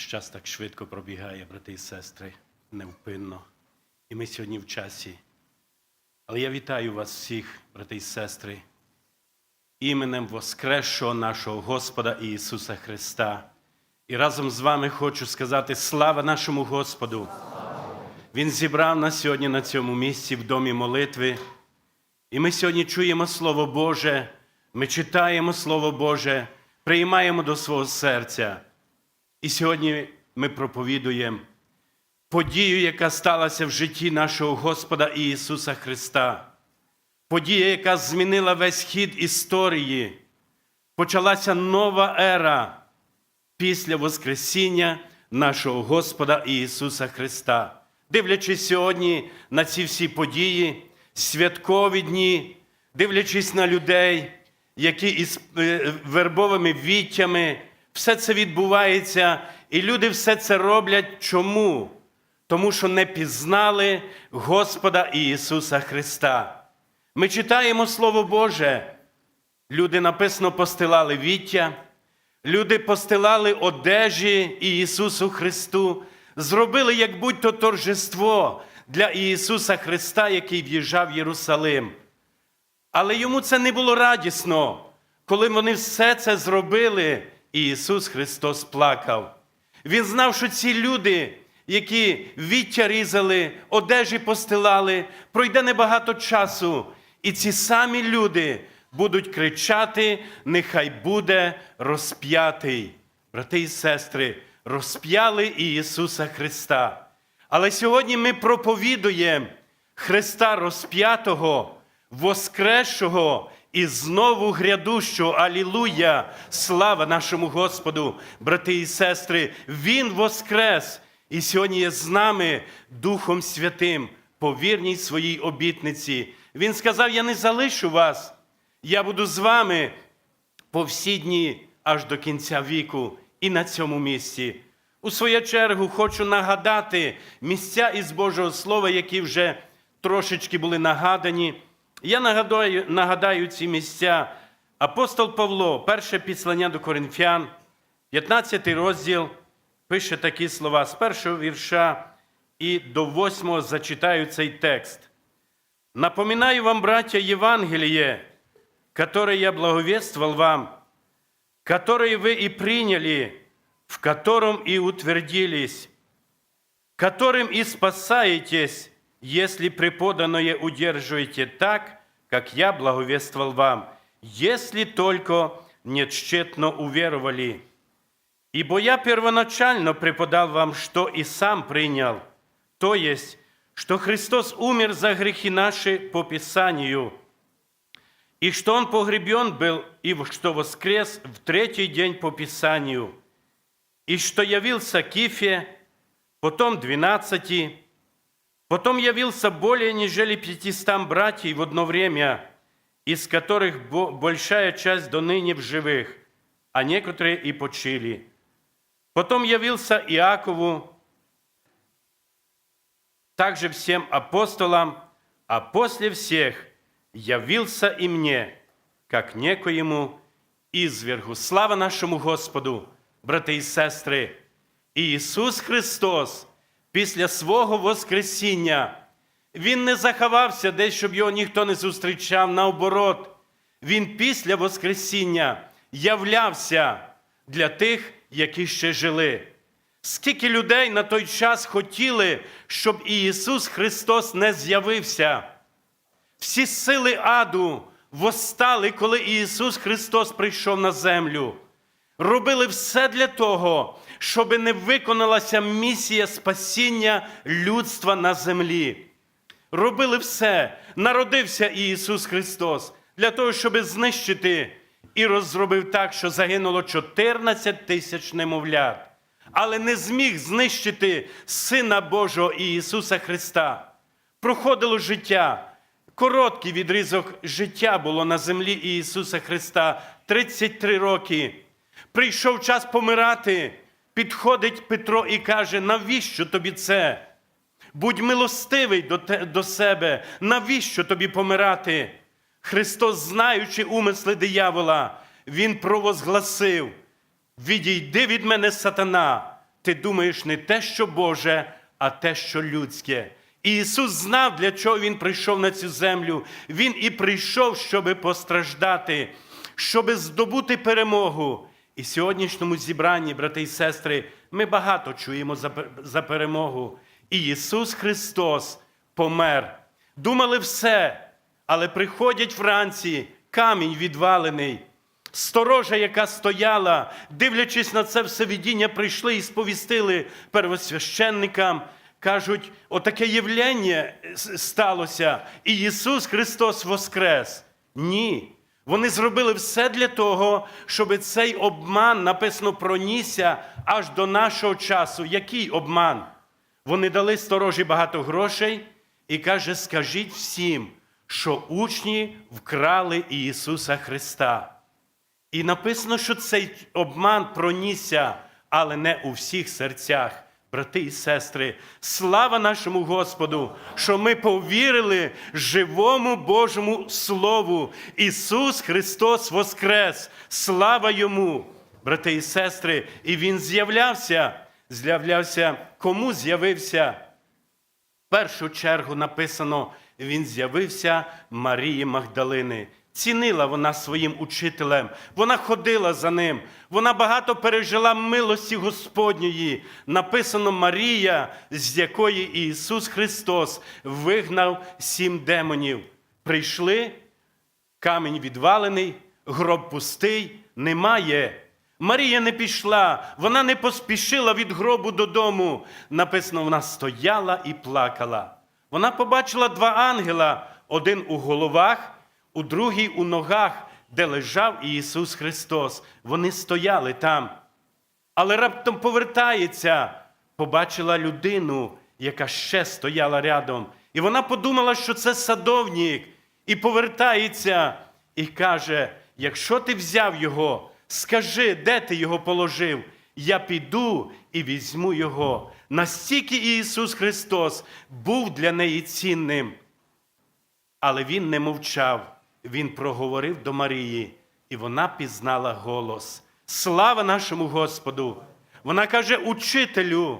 Наш час так швидко пробігає, брати і сестри, невпинно. І ми сьогодні в часі. Але я вітаю вас всіх, брати і сестри, іменем Воскресшого нашого Господа Ісуса Христа. І разом з вами хочу сказати слава нашому Господу. Він зібрав нас сьогодні на цьому місці в домі молитви. І ми сьогодні чуємо Слово Боже, ми читаємо Слово Боже, приймаємо до свого серця. І сьогодні ми проповідуємо подію, яка сталася в житті нашого Господа Ісуса Христа. Подія, яка змінила весь хід історії. Почалася нова ера після Воскресіння нашого Господа Ісуса Христа. Дивлячись сьогодні на ці всі події, святкові дні, дивлячись на людей, які із е, вербовими віттями, все це відбувається, і люди все це роблять. Чому? Тому що не пізнали Господа Ісуса Христа. Ми читаємо Слово Боже. Люди написано постилали віття, люди постилали одежі Ісусу Христу, зробили, як будь-то торжество для Ісуса Христа, який в'їжджав в Єрусалим. Але йому це не було радісно. Коли вони все це зробили, Ісус Христос плакав. Він знав, що ці люди, які віття різали, одежі постилали, пройде небагато часу, і ці самі люди будуть кричати: нехай буде розп'ятий. Брати і сестри, розп'яли Ісуса Христа. Але сьогодні ми проповідуємо Христа розп'ятого, воскресшого і знову грядущого. Алілуя! Слава нашому Господу, брати і сестри! Він воскрес і сьогодні є з нами Духом Святим, по вірній своїй обітниці. Він сказав: Я не залишу вас, я буду з вами по всі дні аж до кінця віку і на цьому місці. У свою чергу хочу нагадати місця із Божого Слова, які вже трошечки були нагадані. Я нагадаю, нагадаю ці місця. Апостол Павло, перше післання до Коринфян, 15 розділ, пише такі слова з першого вірша і до восьмого зачитаю цей текст. Напоминаю вам, братья, Евангелие, которое я благовествовал вам, которое вы и приняли, в котором и утвердились, которым и спасаетесь, если преподанное удерживаете так, как я благовествовал вам, если только нечтетно уверовали. Ибо я первоначально преподал вам, что и сам принял, то есть, что Христос умер за грехи наши по Писанию, и что Он погребен был, и что воскрес в третий день по Писанию, и что явился Кифе, потом двенадцати, потом явился более нежели пятистам братьев в одно время, из которых бо- большая часть до ныне в живых, а некоторые и почили. Потом явился Иакову, также всем апостолам, а после всех явился и мне, как некоему извергу. Слава нашому Господу, брати і сестри! Ісус Христос після свого Воскресіння, Він не заховався десь, щоб його ніхто не зустрічав. Наоборот, Він після Воскресіння являвся для тих, які ще жили. Скільки людей на той час хотіли, щоб Ісус Христос не з'явився. Всі сили аду восстали, коли Ісус Христос прийшов на землю. Робили все для того, щоб не виконалася місія спасіння людства на землі. Робили все. Народився Ісус Христос для того, щоб знищити і розробив так, що загинуло 14 тисяч немовлят. Але не зміг знищити Сина Божого Ісуса Христа. Проходило життя. Короткий відрізок життя було на землі Ісуса Христа 33 роки. Прийшов час помирати. Підходить Петро і каже: навіщо тобі це? Будь милостивий до, те, до себе, навіщо тобі помирати? Христос, знаючи умисли диявола, Він провозгласив: Відійди від мене, сатана, ти думаєш не те, що Боже, а те, що людське. І Ісус знав, для чого Він прийшов на цю землю. Він і прийшов, щоб постраждати, щоб здобути перемогу. І в сьогоднішньому зібранні, брати і сестри, ми багато чуємо за, за перемогу. І Ісус Христос помер. Думали все, але приходять вранці, камінь відвалений. Сторожа, яка стояла, дивлячись на це все видіння, прийшли і сповістили первосвященникам. Кажуть, отаке явлення сталося, і Ісус Христос воскрес. Ні. Вони зробили все для того, щоб цей обман написано пронісся аж до нашого часу. Який обман? Вони дали сторожі багато грошей і каже: скажіть всім, що учні вкрали Ісуса Христа. І написано, що цей обман пронісся, але не у всіх серцях. Брати і сестри, слава нашому Господу, що ми повірили живому Божому Слову. Ісус Христос Воскрес! Слава Йому! Брати і сестри, і Він з'являвся. З'являвся, кому з'явився? В першу чергу написано, він з'явився Марії Магдалини. Цінила вона своїм учителем, вона ходила за ним, вона багато пережила милості Господньої. Написано Марія, з якої Ісус Христос вигнав сім демонів. Прийшли, камінь відвалений, гроб пустий, немає. Марія не пішла, вона не поспішила від гробу додому. Написано, вона стояла і плакала. Вона побачила два ангела: один у головах, у другий у ногах, де лежав Ісус Христос. Вони стояли там. Але раптом повертається, побачила людину, яка ще стояла рядом. І вона подумала, що це садовник, і повертається і каже: якщо ти взяв його, скажи, де ти його положив. Я піду і візьму його. Настільки Ісус Христос був для неї цінним. Але він не мовчав, він проговорив до Марії, і вона пізнала голос. Слава нашому Господу! Вона каже, учителю.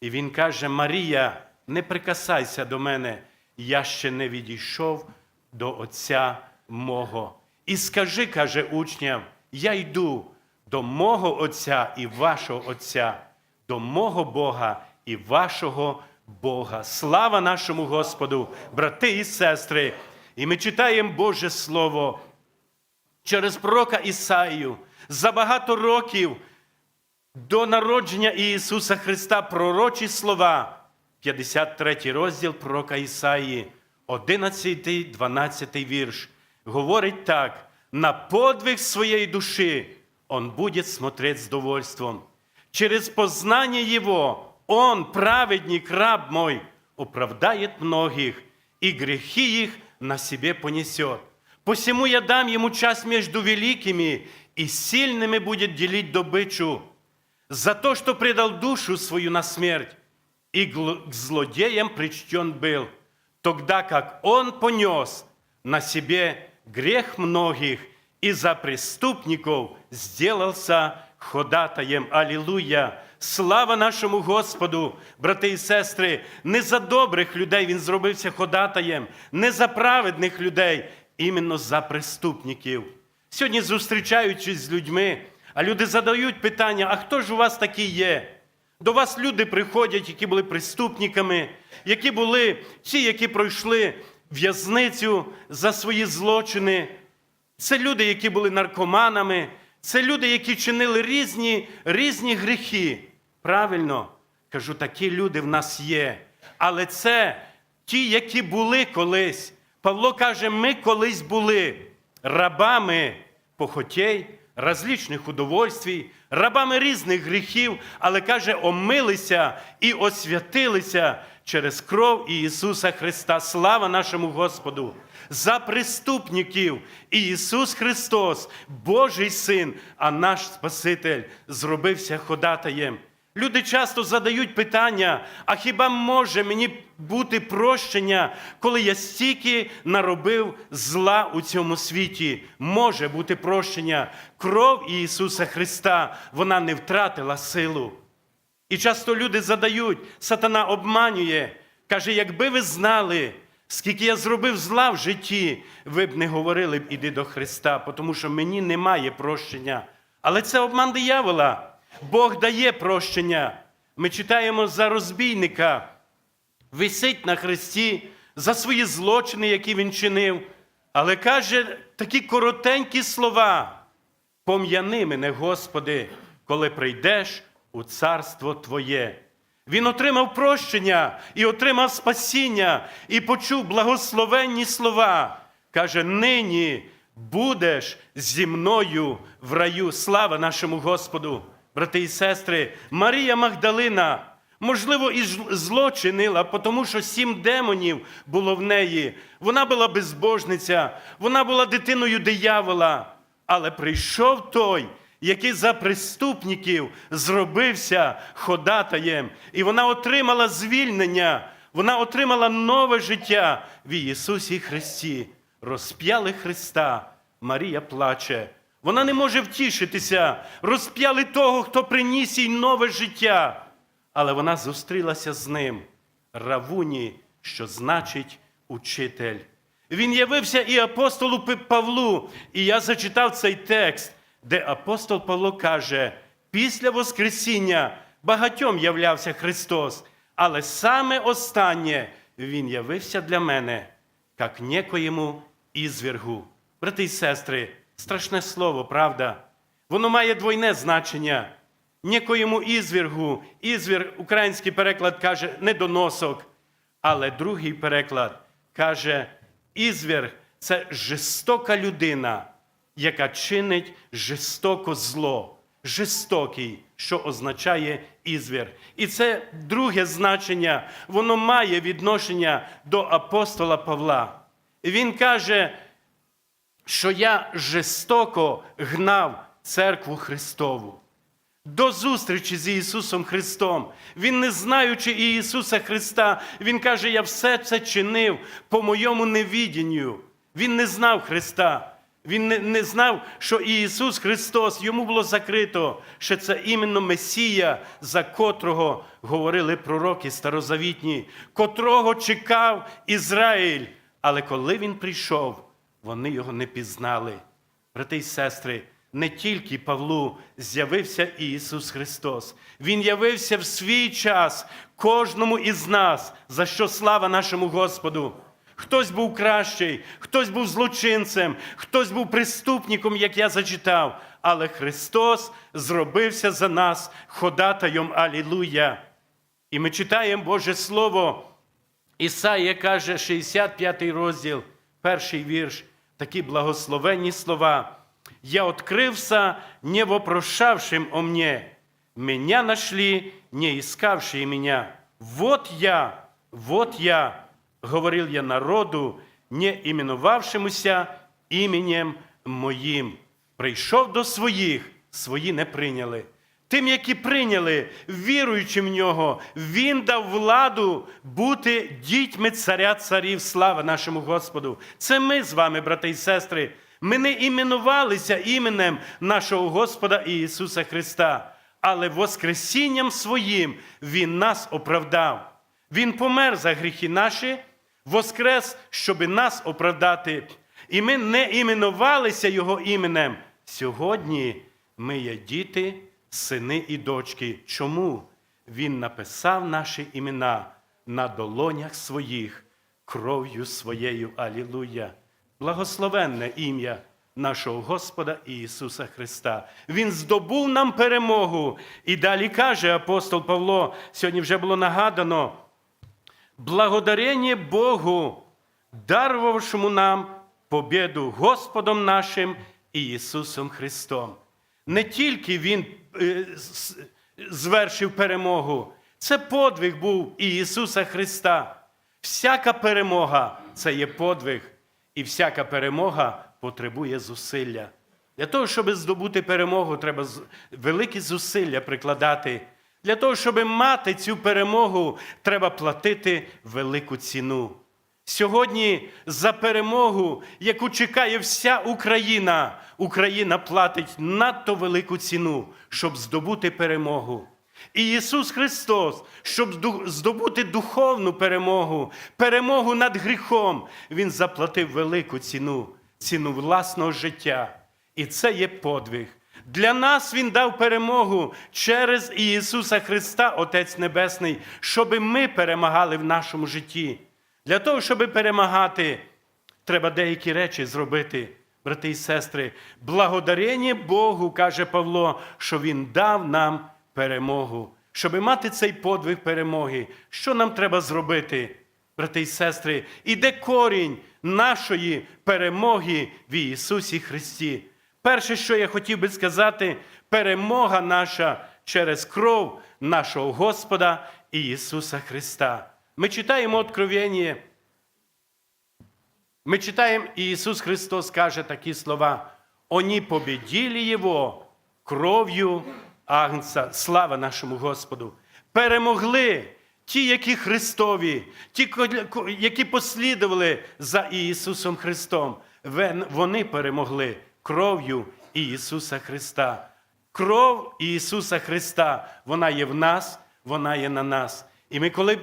І він каже: Марія, не прикасайся до мене, я ще не відійшов до Отця мого. І скажи, каже учням, я йду до мого Отця і вашого Отця, до мого Бога і вашого Бога. Слава нашому Господу, брати і сестри! І ми читаємо Боже Слово через пророка Ісаїю. За багато років до народження Ісуса Христа пророчі слова, 53 розділ пророка Ісаї, 11, 12 вірш, говорить так: на подвиг своєї душі Он будет смотреть с довольством. Через познание Его Он, праведник, раб мой, оправдает многих, и грехи их на себе понесет. Посему я дам ему часть между великими, и сильными будет делить добычу за то, что предал душу свою на смерть, и к злодеям причтен был, тогда как он понес на себе грех многих и за преступников сделался ходатаєм. Алілуя! Слава нашому Господу, брати і сестри! Не за добрих людей Він зробився ходатаєм, не за праведних людей, іменно за преступників. Сьогодні, зустрічаючись з людьми, а люди задають питання: а хто ж у вас такий є? До вас люди приходять, які були преступниками, які були ті, які пройшли в'язницю за свої злочини. Це люди, які були наркоманами, це люди, які чинили різні, різні гріхи. Правильно, кажу, такі люди в нас є. Але це ті, які були колись. Павло каже, ми колись були рабами похотей, различних удовольствій, рабами різних гріхів, але каже, омилися і освятилися через кров Ісуса Христа. Слава нашому Господу! За преступників Ісус Христос, Божий Син, а наш Спаситель зробився ходатаєм. Люди часто задають питання: а хіба може мені бути прощення, коли я стільки наробив зла у цьому світі? Може бути прощення. Кров Ісуса Христа, вона не втратила силу. І часто люди задають, сатана обманює, каже, якби ви знали, скільки я зробив зла в житті, ви б не говорили б іди до Христа, тому що мені немає прощення. Але це обман диявола. Бог дає прощення. Ми читаємо за розбійника, висить на хресті за свої злочини, які він чинив, але каже такі коротенькі слова. Пом'яни мене, Господи, коли прийдеш у царство Твоє. Він отримав прощення і отримав спасіння, і почув благословенні слова. Каже: нині будеш зі мною в раю. Слава нашому Господу, брати і сестри, Марія Магдалина. Можливо, і зло чинила, тому що сім демонів було в неї. Вона була безбожниця, вона була дитиною диявола. Але прийшов той, який за преступників зробився ходатаєм, і вона отримала звільнення, вона отримала нове життя в Ісусі Христі. Розп'яли Христа. Марія плаче. Вона не може втішитися. Розп'яли того, хто приніс їй нове життя. Але вона зустрілася з ним. Равуні, що значить учитель. Він явився і апостолу Павлу. І я зачитав цей текст, де апостол Павло каже: після Воскресіння багатьом являвся Христос, але саме останнє Він явився для мене, як некоєму ізвергу. Брати і сестри, страшне слово, правда? Воно має двойне значення. Некоєму ізвергу, ізвір, український переклад каже недоносок, але другий переклад каже, ізверг це жорстока людина, яка чинить жорстоко зло, жорстокий, що означає ізвір. І це друге значення, воно має відношення до апостола Павла. Він каже, що я жорстоко гнав церкву Христову до зустрічі з Ісусом Христом. Він, не знаючи Ісуса Христа, Він каже, я все це чинив по моєму невідінню. Він не знав Христа. Він не, не знав, що Ісус Христос, йому було закрито, що це іменно Месія, за котрого говорили пророки старозавітні, котрого чекав Ізраїль. Але коли він прийшов, вони його не пізнали. Брати і сестри, не тільки Павлу з'явився Ісус Христос. Він явився в свій час кожному із нас, за що слава нашому Господу. Хтось був кращий, хтось був злочинцем, хтось був преступником, як я зачитав. Але Христос зробився за нас ходатаєм. Алілуя! І ми читаємо Боже Слово. Ісаїя каже, 65 розділ, перший вірш, такі благословенні слова. «Я открывся, не вопрошавшим о мне, меня нашли, не искавшие меня. Вот я, вот я, говорил я народу, не іменувавшимуся іменем моїм. Прийшов до своїх, свої не прийняли. Тим, які прийняли, віруючи в нього, він дав владу бути дітьми царя царів. Слава нашому Господу. Це ми з вами, брати і сестри. Ми не іменувалися іменем нашого Господа Ісуса Христа, але Воскресінням своїм Він нас оправдав. Він помер за гріхи наші, воскрес, щоби нас оправдати. І ми не іменувалися Його іменем. Сьогодні ми є діти, сини і дочки. Чому? Він написав наші імена на долонях своїх, кров'ю своєю. Алілуя! Благословенне ім'я нашого Господа Ісуса Христа. Він здобув нам перемогу. І далі каже апостол Павло, сьогодні вже було нагадано, благодарение Богу, дарувавшому нам побіду Господом нашим Ісусом Христом. Не тільки Він звершив перемогу, це подвиг був і Ісуса Христа. Всяка перемога це є подвиг, і всяка перемога потребує зусилля. Для того, щоб здобути перемогу, треба великі зусилля прикладати. Для того, щоб мати цю перемогу, треба платити велику ціну. Сьогодні за перемогу, яку чекає вся Україна, Україна платить надто велику ціну, щоб здобути перемогу. І Ісус Христос, щоб здобути духовну перемогу, перемогу над гріхом, Він заплатив велику ціну, ціну власного життя. І це є подвиг. Для нас Він дав перемогу через Ісуса Христа, Отець Небесний, щоб ми перемагали в нашому житті. Для того, щоб перемагати, треба деякі речі зробити, брати і сестри. Благодарення Богу, каже Павло, що Він дав нам перемогу. Щоб мати цей подвиг перемоги, що нам треба зробити, брати і сестри? І де корінь нашої перемоги в Ісусі Христі? Перше, що я хотів би сказати, перемога наша через кров нашого Господа Ісуса Христа. Ми читаємо Откровення, мы читаем, и Иисус Христос скажет такие слова. Они победили Его кров'ю Агнца. Слава нашому Господу. Перемогли ті, які Христові, ті, які послідували за Ісусом Христом. Вони перемогли кров'ю Ісуса Христа. Кров Ісуса Христа, вона є в нас, вона є на нас. І ми, коли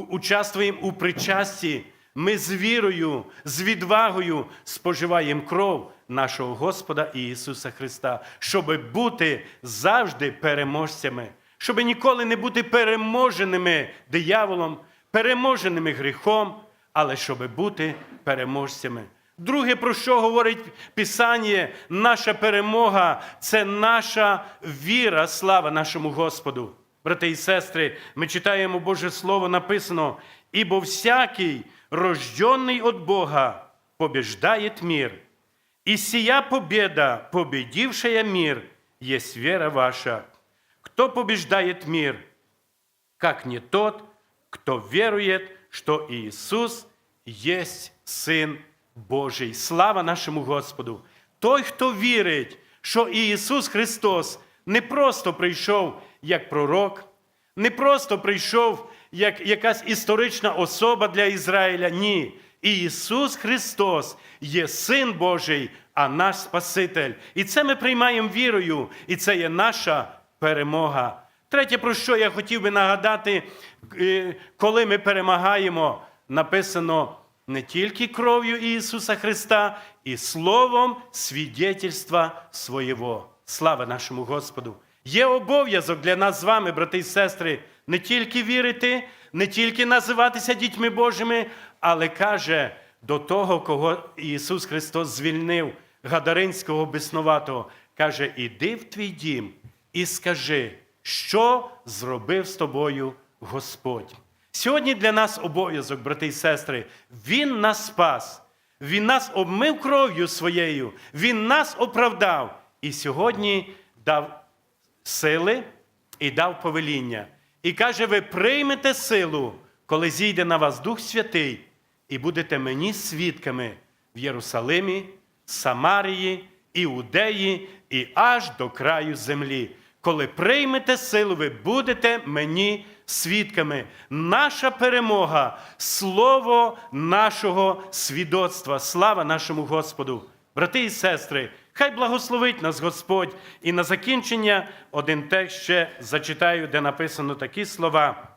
участвуємо у причасті, ми з вірою, з відвагою споживаємо кров нашого Господа Ісуса Христа, щоб бути завжди переможцями, щоб ніколи не бути переможеними дияволом, переможеними гріхом, але щоб бути переможцями. Друге, про що говорить Писання, наша перемога це наша віра, слава нашому Господу. Брати і сестри, ми читаємо Боже Слово, написано, ібо всякий, рожденный от Бога, побеждает мир. И сия победа, победившая мир, есть вера ваша. Кто побеждает мир, как не тот, кто верует, что Иисус есть Син Божий. Слава нашому Господу! Той, хто вірить, що Ісус Христос не просто прийшов як пророк, не просто прийшов як якась історична особа для Ізраїля. Ні. Ісус Христос є Син Божий, а наш Спаситель. І це ми приймаємо вірою, і це є наша перемога. Третє, про що я хотів би нагадати, е, коли ми перемагаємо, написано не тільки кров'ю Ісуса Христа, і словом свідетельства своєго. Слава нашому Господу! Є обов'язок для нас з вами, брати і сестри, не тільки вірити, не тільки називатися дітьми Божими, але каже до того, кого Ісус Христос звільнив, Гадаринського безноватого, каже: іди в твій дім і скажи, що зробив з тобою Господь. Сьогодні для нас обов'язок, брати і сестри, Він нас спас, Він нас обмив кров'ю своєю, Він нас оправдав і сьогодні дав сили і дав повеління. І каже: ви приймете силу, коли зійде на вас Дух Святий, і будете мені свідками в Єрусалимі, Самарії, Іудеї і аж до краю землі. Коли приймете силу, ви будете мені свідками. Наша перемога, слово нашого свідоцтва. Слава нашому Господу! Брати і сестри, хай благословить нас Господь. І на закінчення один текст ще зачитаю, де написано такі слова.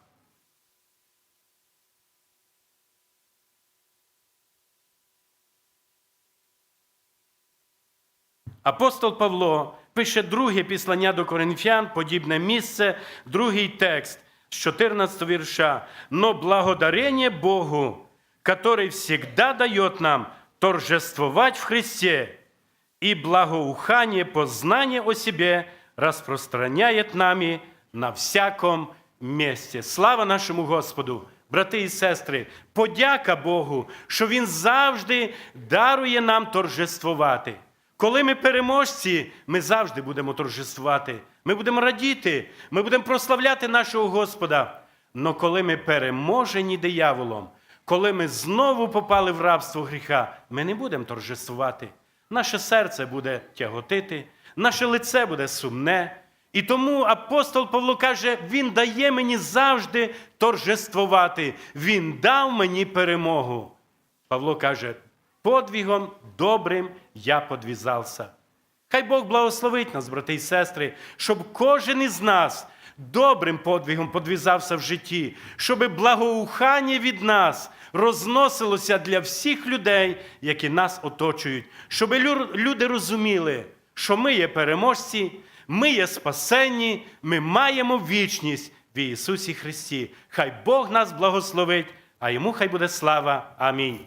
Апостол Павло пише друге післання до коринфян, подібне місце, другий текст з 14 вірша. Но благодарение Богу, который всегда дает нам торжествовать в Христе, и благоухание познания о себе распространяет нами на всяком місці. Слава нашому Господу! Брати і сестри, подяка Богу, що Він завжди дарує нам торжествувати. Коли ми переможці, ми завжди будемо торжествувати. Ми будемо радіти, ми будемо прославляти нашого Господа. Но коли ми переможені дияволом, коли ми знову попали в рабство гріха, ми не будемо торжествувати. Наше серце буде тяготити, наше лице буде сумне. І тому апостол Павло каже: Він дає мені завжди торжествувати. Він дав мені перемогу. Павло каже, подвігом добрим я подвізався. Хай Бог благословить нас, брати і сестри, щоб кожен із нас добрим подвигом подвізався в житті, щоб благоухання від нас розносилося для всіх людей, які нас оточують, щоб люди розуміли, що ми є переможці, ми є спасенні, ми маємо вічність в Ісусі Христі. Хай Бог нас благословить, а йому хай буде слава. Амінь.